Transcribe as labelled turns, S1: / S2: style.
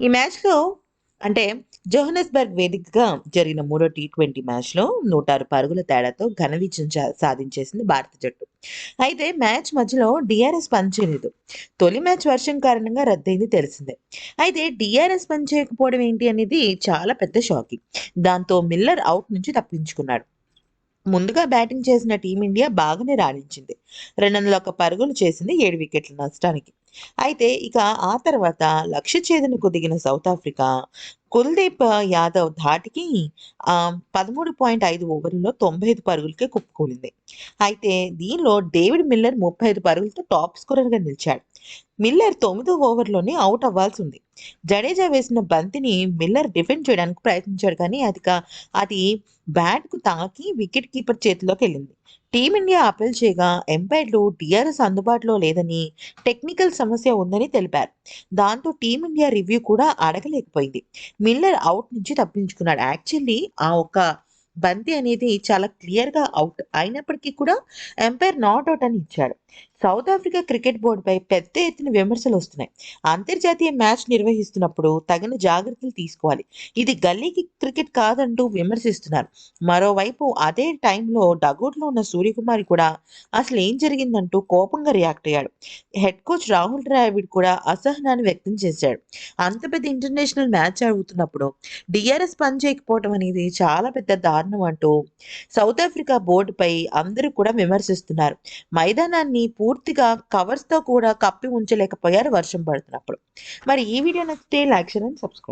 S1: ఈ మ్యాచ్లో అంటే జోహనస్బర్గ్ వేదికగా జరిగిన మూడో టీ ట్వంటీ మ్యాచ్లో నూట ఆరు పరుగుల తేడాతో ఘన విజయం సాధించేసింది భారత జట్టు. అయితే మ్యాచ్ మధ్యలో డిఆర్ఎస్ పనిచేయలేదు. తొలి మ్యాచ్ వర్షం కారణంగా రద్దయింది తెలిసిందే. అయితే డిఆర్ఎస్ పనిచేయకపోవడం ఏంటి అనేది చాలా పెద్ద షాకింగ్ దాంతో మిల్లర్ అవుట్ నుంచి తప్పించుకున్నాడు. ముందుగా బ్యాటింగ్ చేసిన టీమిండియా బాగానే రాణించింది. రెండు వందల ఒక్క పరుగులు చేసింది ఏడు వికెట్ల నష్టానికి. అయితే ఇక ఆ తర్వాత లక్ష్య ఛేదనకు దిగిన సౌత్ ఆఫ్రికా కుల్దీప్ యాదవ్ ధాటికి పదమూడు పాయింట్ ఐదు ఓవర్లలో తొంభై ఐదు పరుగులకే కుప్పుకూలింది అయితే దీనిలో డేవిడ్ మిల్లర్ ముప్పై ఐదు పరుగులతో టాప్ స్కోరర్గా నిలిచాడు. మిల్లర్ తొమ్మిదో ఓవర్లోనే అవుట్ అవ్వాల్సి ఉంది జడేజా వేసిన బంతిని మిల్లర్ డిఫెండ్ చేయడానికి ప్రయత్నించాడు కానీ అది అది బ్యాట్కు తాకి వికెట్ కీపర్ చేతిలోకి వెళ్ళింది టీమిండియా అప్పీల్ చేయగా ఎంపైర్లు టీఆర్ఎస్ అందుబాటులో లేదని టెక్నికల్ సమస్య ఉందని తెలిపారు. దాంతో టీమిండియా రివ్యూ కూడా అడగలేకపోయింది. మిల్లర్ అవుట్ నుంచి తప్పించుకున్నాడు. యాక్చువల్లీ ఆ ఒక్క బంతి అనేది చాలా క్లియర్గా అవుట్ అయినప్పటికీ కూడా ఎంపైర్ నాట్ అవుట్ అని ఇచ్చాడు. సౌత్ ఆఫ్రికా క్రికెట్ బోర్డుపై పెద్ద ఎత్తున విమర్శలు వస్తున్నాయి. అంతర్జాతీయ మ్యాచ్ నిర్వహిస్తున్నప్పుడు తగిన జాగ్రత్తలు తీసుకోవాలి. ఇది గల్లీకి క్రికెట్ కాదంటూ విమర్శిస్తున్నారు. మరోవైపు అదే టైంలో డగౌట్లో ఉన్న సూర్యకుమారి కూడా అసలు ఏం జరిగిందంటూ కోపంగా రియాక్ట్ అయ్యాడు. హెడ్ కోచ్ రాహుల్ ద్రావిడ్ కూడా అసహనాన్ని వ్యక్తం చేశాడు. అంత పెద్ద ఇంటర్నేషనల్ మ్యాచ్ ఆడుతున్నప్పుడు డిఆర్ఎస్ పని చేయకపోవడం అనేది చాలా పెద్ద దారుణం అంటూ సౌత్ ఆఫ్రికా బోర్డుపై అందరూ కూడా విమర్శిస్తున్నారు. మైదానాన్ని పూర్తిగా కవర్స్తో కూడా కప్పి ఉంచలేకపోయారు వర్షం పడుతున్నప్పుడు. మరి ఈ వీడియో నచ్చితే లైక్ చేయండి సబ్స్క్రైబ్